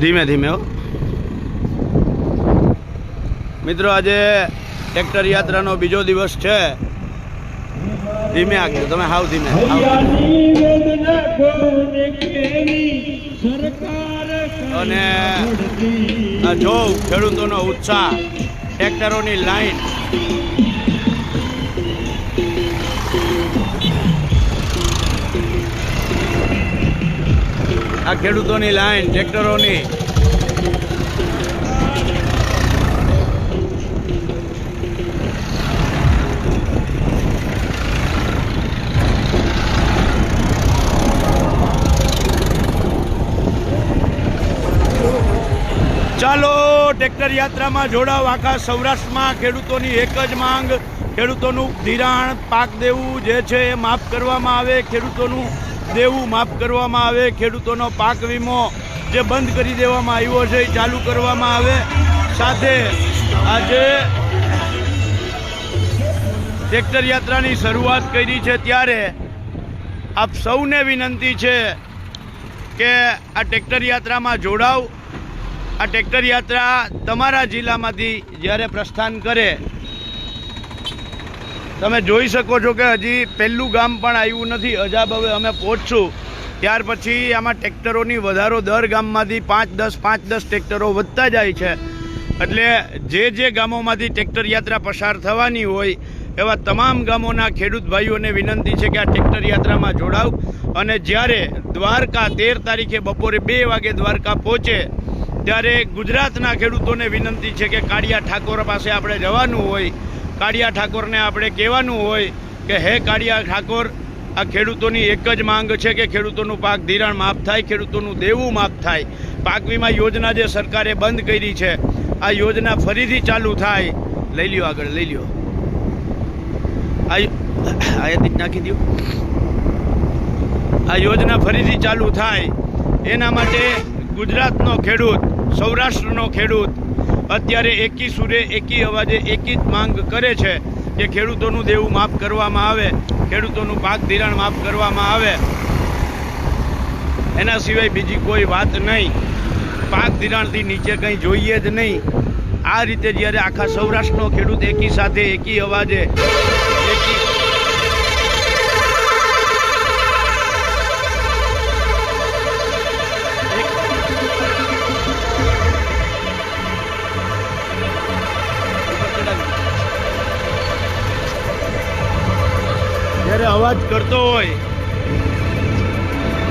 ધીમે ધીમે, હો. મિત્રો, આજે ટ્રેક્ટર યાત્રાનો બીજો દિવસ છે. ધીમે આગળ, તમે હાવ ધીમે અને જો ખેડૂતોનો ઉત્સાહ, ટ્રેક્ટરોની લાઈન. આ ખેડૂતોની લાઈન, ટ્રેક્ટરોની. ચાલો, ટ્રેક્ટર યાત્રામાં જોડાવ. આખા સૌરાષ્ટ્રમાં ખેડૂતોની એક જ માંગ, ખેડૂતોનું ધિરાણ પાક દેવું જે છે એ માફ કરવામાં આવે, ખેડૂતોનું દેવું માફ કરવામાં આવે, ખેડૂતોનો પાક વીમો જે બંધ કરી દેવામાં આવ્યો છે, એ ચાલુ કરવામાં આવે. સાથે આજે ટ્રેક્ટર યાત્રાની શરૂઆત કરી છે ત્યારે આપ સૌને વિનંતી છે કે આ ટ્રેક્ટર યાત્રામાં જોડાવ. આ ટ્રેક્ટર યાત્રા તમારા જિલ્લામાંથી જ્યારે પ્રસ્થાન કરે તમે જોઈ શકો છો કે હજી પહેલું ગામ પણ આવ્યું નથી. અજાબ હવે અમે પહોંચશું. ત્યાર પછી આમાં ટ્રેક્ટરોની વધારો દર ગામમાંથી પાંચ દસ પાંચ દસ ટ્રેક્ટરો વધતા જાય છે. એટલે જે જે ગામોમાંથી ટ્રેક્ટર યાત્રા પસાર થવાની હોય, એવા તમામ ગામોના ખેડૂત ભાઈઓને વિનંતી છે કે આ ટ્રેક્ટર યાત્રામાં જોડાવ. અને જ્યારે દ્વારકા તેર તારીખે બપોરે બે વાગે દ્વારકા પહોંચે, ત્યારે ગુજરાતના ખેડૂતોને વિનંતી છે કે કાળિયા ઠાકોર પાસે આપણે જવાનું હોય કાળિયા ઠાકોરને આપણે કહેવાનું હોય કે, હે કાળિયા ઠાકોર, આ ખેડૂતોની એક જ માંગ છે કે ખેડૂતોનું પાક ધિરાણ માફ થાય, ખેડૂતોનું દેવું માફ થાય. પાક વીમા યોજના જે સરકારે બંધ કરી છે, આ યોજના ફરીથી ચાલુ થાય. લઈ લ્યો આગળ, લઈ લ્યો. આ નાખી દો આ યોજના ફરીથી ચાલુ થાય. એના માટે ગુજરાતનો ખેડૂત, સૌરાષ્ટ્રનો ખેડૂત અત્યારે એકી સુરે એકી અવાજે એકી જ માંગ કરે છે કે ખેડૂતોનું દેવું માફ કરવામાં આવે, ખેડૂતોનું પાક ધિરાણ માફ કરવામાં આવે. એના સિવાય બીજી કોઈ વાત નહીં. પાક ધિરાણથી નીચે કંઈ જોઈએ જ નહીં. આ રીતે જ્યારે આખા સૌરાષ્ટ્રનો ખેડૂત એકી સાથે, એકી અવાજે, એકી જ્યારે અવાજ કરતો હોય,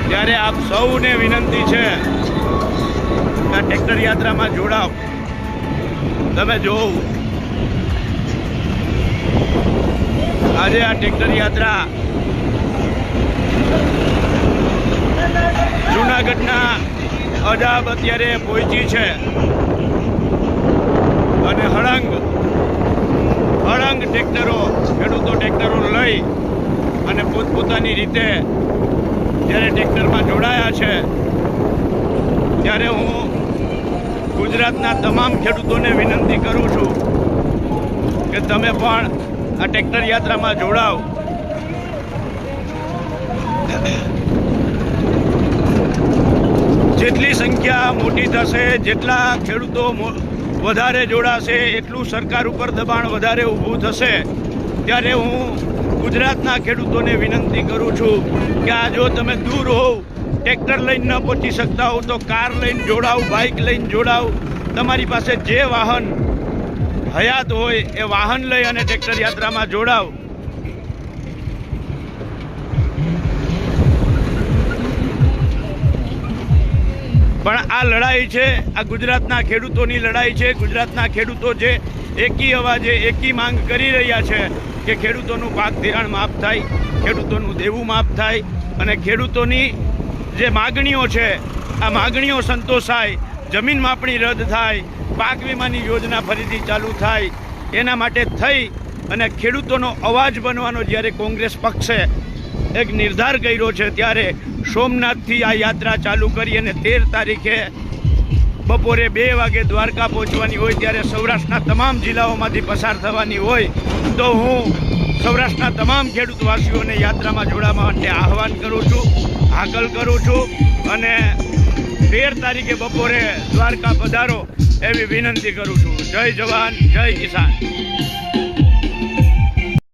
ત્યારે આપ સૌને વિનંતી છે આ ટ્રેક્ટર યાત્રામાં જોડાવ. તમે જોવ. આજે આ ટ્રેક્ટર યાત્રા જુનાગઢના અજાબ અત્યારે પહોંચી છે. અને હળંગ હળંગ ટ્રેક્ટરો, ખેડૂતો ટ્રેક્ટરો લઈ અને પોતપોતાની રીતે જ્યારે ટ્રેક્ટરમાં જોડાયા છે, ત્યારે હું ગુજરાતના તમામ ખેડૂતોને વિનંતી કરું છું કે તમે પણ આ ટ્રેક્ટર યાત્રામાં જોડાવ. જેટલી સંખ્યા મોટી થશે, જેટલા ખેડૂતો વધારે જોડાશે, એટલું સરકાર ઉપર દબાણ વધારે ઊભું થશે. ત્યારે હું ગુજરાતના ખેડૂતોને વિનંતી કરું છું કે આ જો તમે દૂર હોવ, ટ્રેક્ટર લઈને ન પહોંચી શકતા હો તો કાર લઈને જોડાવ બાઇક લઈને જોડાવ. તમારી પાસે જે વાહન હયાત હોય એ વાહન લઈ અને ટ્રેક્ટર યાત્રામાં જોડાવ. પણ આ લડાઈ છે, આ ગુજરાતના ખેડૂતોની લડાઈ છે. ગુજરાતના ખેડૂતો જે એકી અવાજે એકી માંગ કરી રહ્યા છે કે ખેડૂતોનું પાક ધિરાણ માફ થાય, ખેડૂતોનું દેવું માફ થાય અને ખેડૂતોની જે માગણીઓ છે, આ માગણીઓ સંતોષાય, જમીન માપણી રદ થાય, પાક વીમાની યોજના ફરીથી ચાલુ થાય, એના માટે થઈ અને ખેડૂતોનો અવાજ બનવાનો જ્યારે કોંગ્રેસ પક્ષે એક નિર્ધાર કર્યો છે ત્યારે સોમનાથથી આ યાત્રા ચાલુ કરી અને તેર તારીખે બપોરે બે વાગે દ્વારકા પહોંચવાની હોય ત્યારે સૌરાષ્ટ્રના તમામ જિલ્લાઓમાંથી પસાર થવાની હોય તો હું સૌરાષ્ટ્રના તમામ ખેડૂતવાસીઓને યાત્રામાં જોડાવા માટે આહવાન કરું છું, હાકલ કરું છું અને તેર તારીખે બપોરે દ્વારકા પધારો એવી વિનંતી કરું છું. જય જવાન, જય કિસાન.